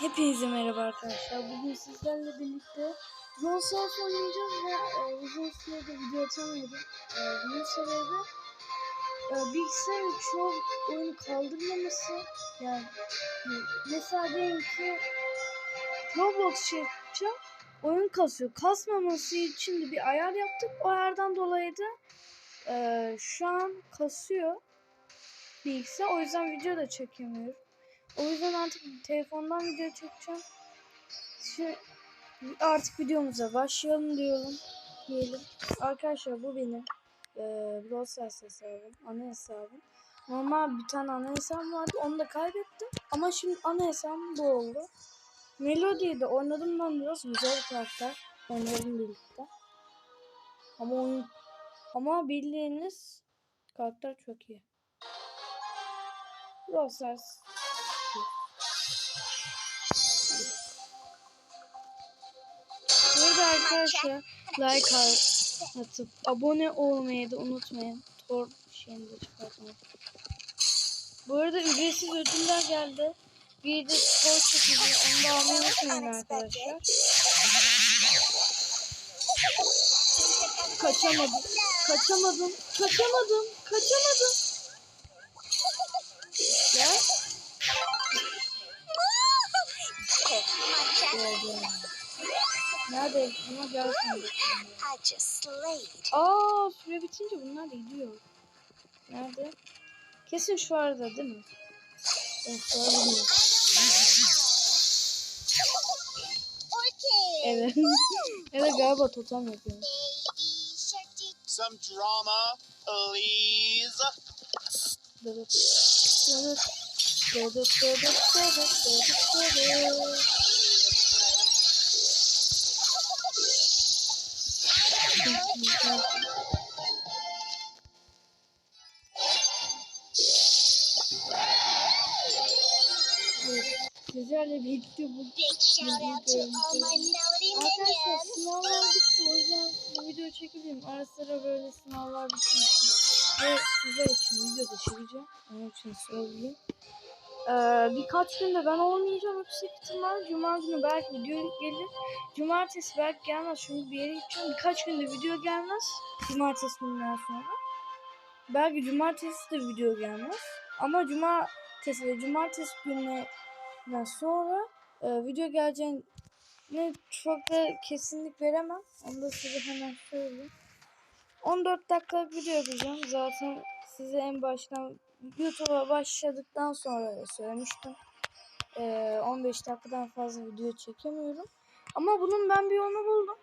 Hepinize merhaba arkadaşlar. Bugün sizlerle birlikte Ronsals oynayacağız ve e, uzun süredir video atamıyordum. E, bunun sebebi e, bilgisayarın çoğu oyunu kaldırmaması. Yani e, mesela diyelim ki Roblox yapacağım. Oyun kasıyor. Kasmaması için de bir ayar yaptık. O ayardan dolayı da e, şu an kasıyor bilgisayar. O yüzden video da çekemiyorum. O yüzden artık telefondan video çekeceğim. Şu artık videomuza başlayalım diyorum. Diyelim. Arkadaşlar bu benim e, Brawl Stars hesabım. Ana hesabım. Normal bir tane ana hesabım vardı. Onu da kaybettim. Ama şimdi ana hesabım bu oldu. Melody'yi de oynadım ben biraz. Güzel bir karakter. Oynayalım birlikte. Ama oyun ama bildiğiniz karakter çok iyi. Brawl Stars arkadaşlar like atıp abone olmayı da unutmayın. Tor şeyini de çıkartmayın. Bu arada ücretsiz ödüller geldi. Bir de spor çekici. Onu da almayı unutmayın arkadaşlar. Kaçamadım. Kaçamadım. Kaçamadım. Kaçamadım. Nerede? Ama gelsin. I just slayed. Aa süre bitince bunlar gidiyor. Nerede? Kesin şu arada değil mi? Evet şu arada değil. Evet. evet galiba totem yapıyor. Some drama, please. Dıdıt. Dıdıt. Dıdıt, dıdıt, dıdıt, dıdıt, dıdıt. Sizlerle birlikte bu Big shout out to all my melody Arkadaşlar sınavlar bitti o yüzden bu videoyu çekebilirim. Ara sıra böyle sınavlar bitmişti. Ve sizler için video da çekeceğim. Onun için söyleyeyim. Ee, birkaç günde ben olmayacağım yüksek ihtimal. Cuma günü belki video gelir. Cumartesi belki gelmez çünkü bir yere gideceğim. Birkaç günde video gelmez. Cumartesi günden sonra. Belki cumartesi de video gelmez. Ama cumartesi ve cumartesi gününden sonra e, video geleceğini çok da kesinlik veremem. Onu da size hemen söyleyeyim. 14 dakikalık video yapacağım. Zaten size en baştan YouTube'a başladıktan sonra söylemiştim. Ee, 15 dakikadan fazla video çekemiyorum. Ama bunun ben bir yolunu buldum.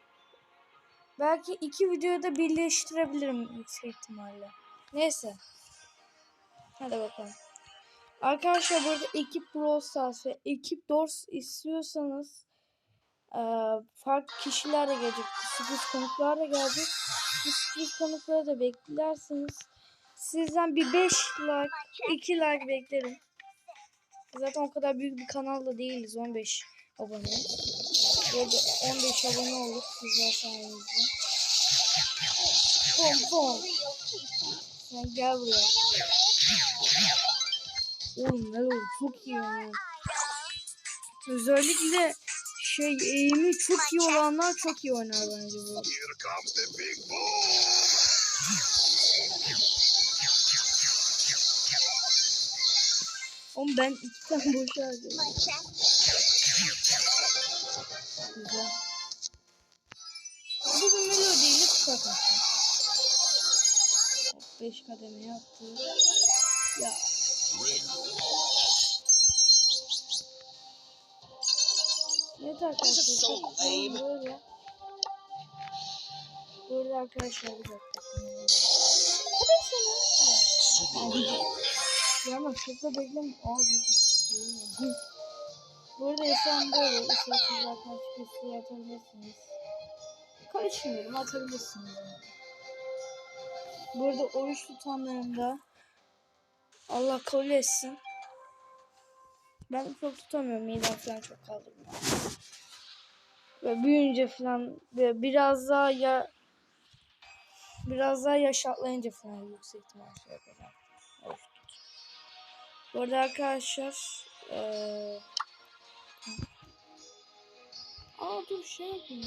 Belki iki videoyu da birleştirebilirim yüksek ihtimalle. Neyse. Hadi bakalım. Arkadaşlar burada ekip Brawl Stars ve ekip Dors istiyorsanız ee, farklı kişiler de gelecek. Sürpriz konuklar da gelecek. Bu sürpriz konukları da beklersiniz. Sizden bir 5 like, 2 like beklerim. Zaten o kadar büyük bir kanal da değiliz. 15 abone. Burada 15 abone olduk sizler sayenizde. Bom bom. Sen gel buraya. Oğlum ne oldu? Çok iyi ya. Özellikle şey eğimi çok iyi olanlar çok iyi oynar bence bu. Oğlum ben iki tane boş harcadım. Güzel. Bugün melodiyle çıkartmışım. 5 kademe yaptı. Ya. Evet arkadaşlar. çok. Böyle. Burada arkadaşlar bir dakika. Ya ama çok da bekleme. Aa burada. Burada insan böyle isterseniz zaten şüphesi atabilirsiniz. Karışmıyorum atabilirsiniz. Burada oruç tutanlarında Allah kabul etsin. Ben çok tutamıyorum. Midem falan çok kaldırmıyor. Ve büyüyünce falan ve biraz daha ya biraz daha yaş atlayınca falan yüksek ihtimal şey yapacağım. Bu arada arkadaşlar eee bir şey yapayım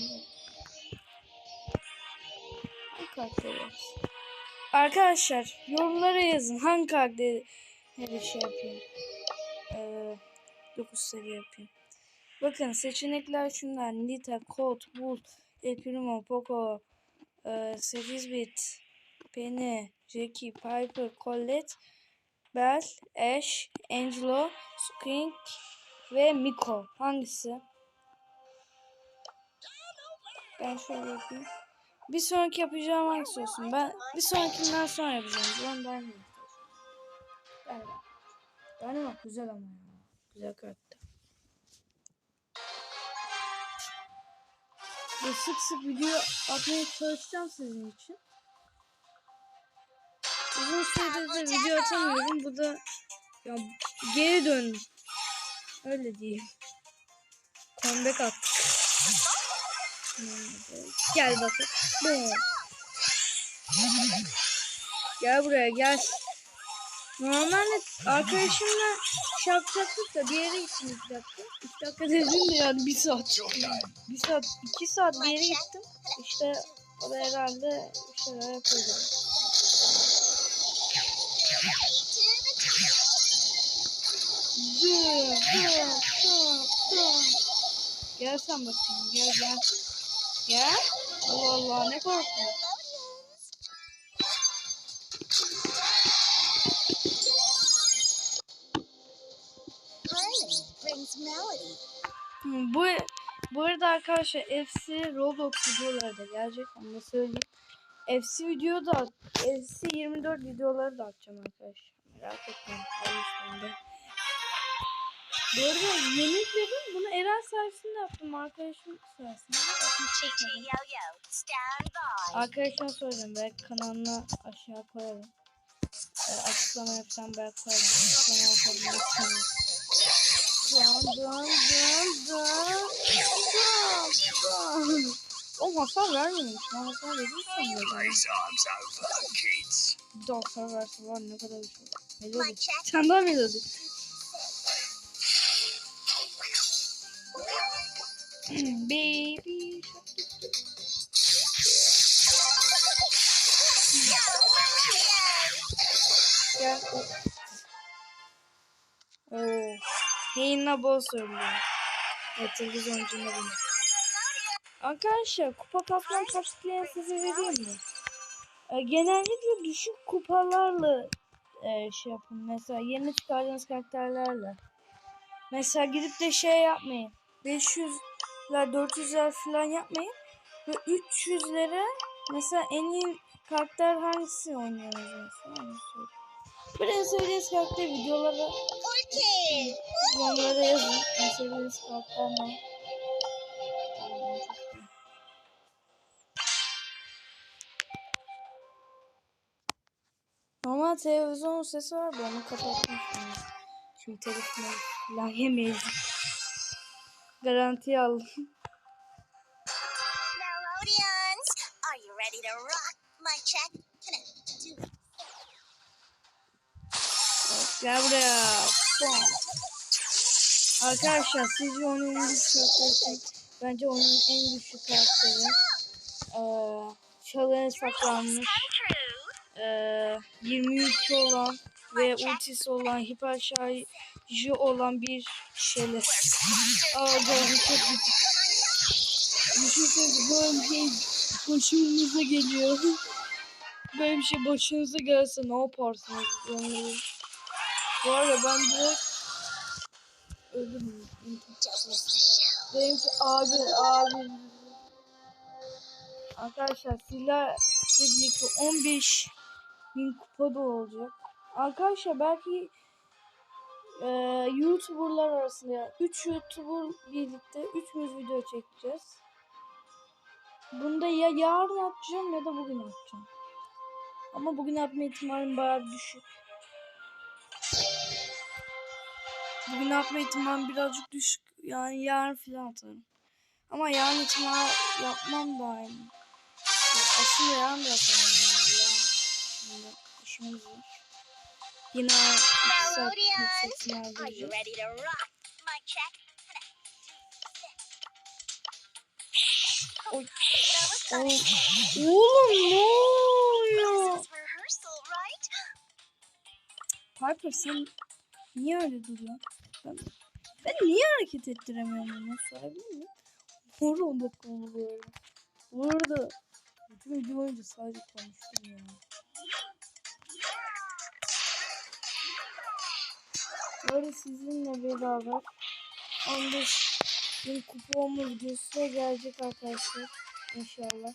ben. Arkadaşlar yorumlara yazın hangi karakteri şey yapayım. Ee, 9 seviye yapayım. Bakın seçenekler şunlar. Nita, Colt, Bull, El Primo, Poco, e, 8 bit, Penny, Jackie, Piper, Colette, Belle, Ash, Angelo, Skink ve Miko. Hangisi? Ben şöyle yapayım. Bir sonraki yapacağım hangisi olsun? Ben bir sonrakinden sonra yapacağım. Ben ben mi? Ben Ben bak güzel ama ya. Güzel karakter. Ve sık sık video atmaya çalışacağım sizin için. Uzun süredir de video atamıyorum. Bu da ya geri döndüm. Öyle diyeyim. Comeback attık. Gel bakın. Boom. Gel buraya gel. Normalde arkadaşımla yapacaktık da bir yere gittim iki dakika. İki dakika dedim de yani bir saat. Bir saat, iki saat bir yere gittim. İşte o da herhalde bir şeyler dur. Gel sen bakayım, gel gel. Gel. Allah Allah ne korktun? Hı, Bu bu arada arkadaşlar FC Roblox videoları da gelecek onu söyleyeyim. FC video da FC 24 videoları da atacağım arkadaşlar. Merak etmeyin. Bu arada yeni. Bunu Eren sayesinde yaptım. Arkadaşım sayesinde. Arkadaşlar söyledim. Belki kanalına aşağı koyarım. Ee, açıklama yapacağım belki koyarım. Açıklama yapabilirsiniz. Dön dön dön dön. Dön dön. O hasar vermemiş. Ben hasar. Bir de hasar verse var ne kadar bir şey. My Melodi. Sen daha melodi. Baby. Gel. Oo. Yayınla bol söylüyor. Yatırdı sonucunda bunu. Arkadaşlar kupa kasma taktiklerini size vereyim mi? Ee, genellikle düşük kupalarla e, şey yapın. Mesela yeni çıkardığınız karakterlerle. Mesela gidip de şey yapmayın. 500'ler 400'ler falan yapmayın. Ve 300'lere mesela en iyi karakter hangisi oynuyorsunuz mesela. Buraya söylediğiniz karakter videoları Orchid. yorumlara yazın. Sevdiğiniz karakter ne? Normal televizyon sesi var da onu kapattım şimdi. Şimdi telefonu falan yemeyiz. Garantiye aldım. Nickelodeons, are you ready to rock? My check. Can I do Gel buraya. Bom. Arkadaşlar sizce onun en güçlü karakteri? Bence onun en güçlü karakteri. Ee, çalıya saklanmış. Ee, 22 olan ve ultisi olan hiper şarjı olan bir şeyler. Aa çok güçlü. Düşünsenize böyle bir şey başımıza geliyor. Böyle bir şey başınıza gelse ne yaparsınız? Yani, bu arada ben direkt show. Dedim ki abi abi. Arkadaşlar sizlerle birlikte 15 bin kupa da olacak. Arkadaşlar belki e, YouTuber'lar arasında yani 3 YouTuber birlikte 300 video çekeceğiz. Bunda ya yarın atacağım ya da bugün atacağım. Ama bugün atma ihtimalim bayağı düşük. Bugün atma ihtimalim birazcık düşük. Yani yarın filan atarım. Ama yarın ihtimal yapmam da aynı. Aslında yarın da yaparım. Yani. Şimdi var. Yine 2 saat yüksek sınav Are you vereceğiz. ready to rock? My check. Can I do Oy. Oy. Oğlum ne oluyor? Piper sen niye öyle duruyorsun? Ben, ben niye hareket ettiremiyorum onu sorabilir miyim? Vur o dokundu böyle. Vurdu. Bütün video boyunca sadece konuştum ya. Böyle sizinle beraber 15 bin kupa olma videosu da gelecek arkadaşlar. İnşallah.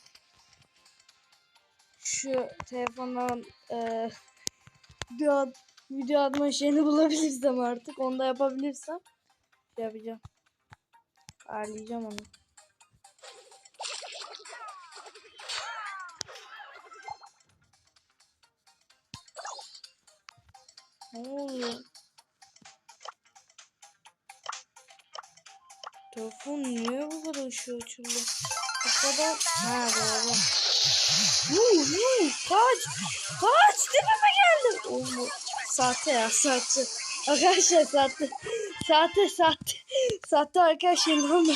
Şu telefondan eee video, at- video atma şeyini bulabilirsem artık. Onu da yapabilirsem şey yapacağım. Ayarlayacağım onu. Ne oluyor? Telefon niye bu kadar ışığı açıldı? Bu kadar... Ha doğru. Yuh yuh kaç. Kaç tepeme geldi. Oğlum sahte ya sahte. Arkadaşlar sahte. Sahte sahte. Sahte arkadaşlar inanma.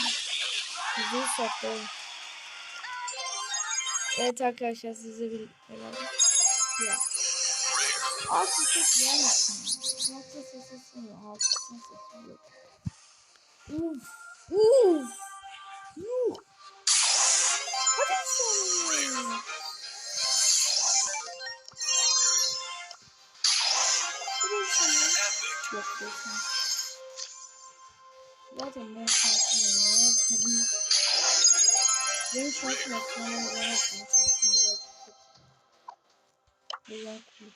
Güzel sahte. Evet arkadaşlar size bir. Ya. Altı ses yemesin. Altı ses sesi Altı ses sesi yok. Uf. Uf. Yuh. Hadi sen. Yok diyorsun. Zaten ben şarkım ya. Benim şarkım ben yapayım. Şarkım. Güzel kulüp.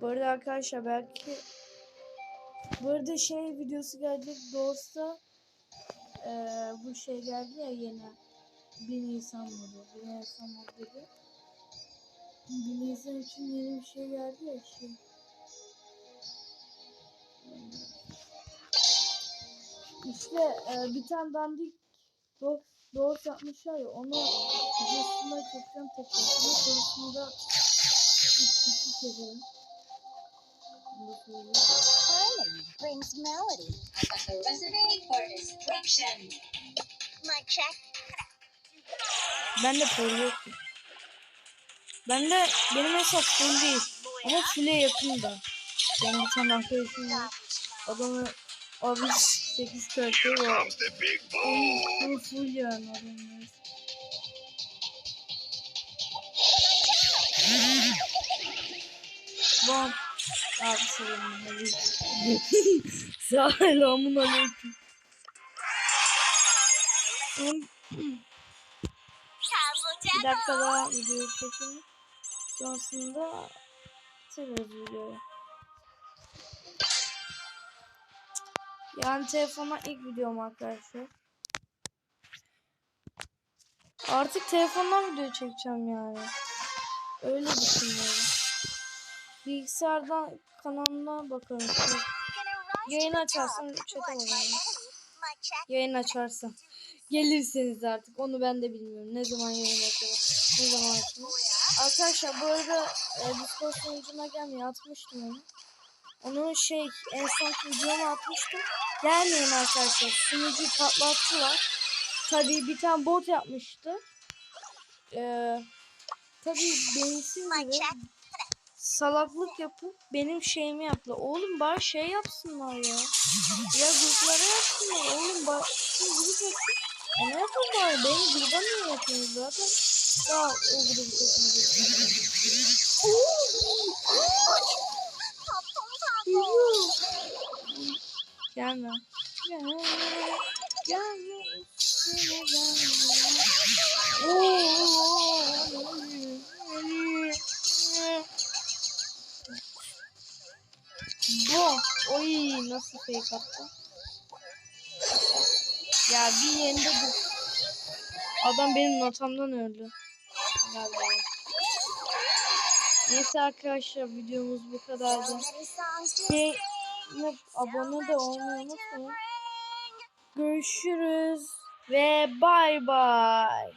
Bu arada arkadaşlar belki bu arada şey videosu gelecek Doğusta eee bu şey geldi ya yeni 1 Nisan modu 1 Nisan modu dedi. 1 Nisan için yeni bir şey geldi ya şey. İşte eee, bir tane dandik Doğu, Doğu yapmışlar ya onu videosunda çekeceğim. Tekrar sonrasında üç kişi çekelim. Harmony brings melody. Mic check. Ben de full yok. Ben de benim hesap full değil. Ama full'e yakın da. Ben bir tane arkadaşım var. Adamı abi 8 karakteri var. Big Full, yani adamın. Bam. Abi selamun aleyküm. Selamun aleyküm. Bir dakika daha videoyu çekelim. Sonrasında bitiririz videoyu. Yani telefona ilk videom arkadaşlar. Artık telefondan video çekeceğim yani. Öyle düşünüyorum. Bilgisayardan kanalına bakarım. Yayın açarsam chat'e bakarım. Yayın açarsam. Gelirseniz artık. Onu ben de bilmiyorum. Ne zaman yayın açarım. Ne zaman açarım. Arkadaşlar bu arada e, Discord sunucuna gelmiyor. Atmıştım onu. Onu şey en son videomu atmıştım. Gelmeyin arkadaşlar. Sunucuyu patlattılar. Tabii bir tane bot yapmıştı. Ee, tabii check. Salaklık yapıp benim şeyimi yaptı. Oğlum bari şey yapsınlar ya. Ya gruplara yapsınlar. Oğlum bari grup yapsın. E ne yapın bari? Benim gruba niye yapıyorsunuz zaten? Daha o grubu. Yuhu. Gelme. Gelme. Gelme. Gelme. Gelme. Oo. Bu. Oy nasıl fake attı? Ya bir yerinde dur. Adam benim notamdan öldü. Galiba. Neyse arkadaşlar videomuz bu kadardı. Şey, abone de olmayı unutmayın. Görüşürüz ve bay bay.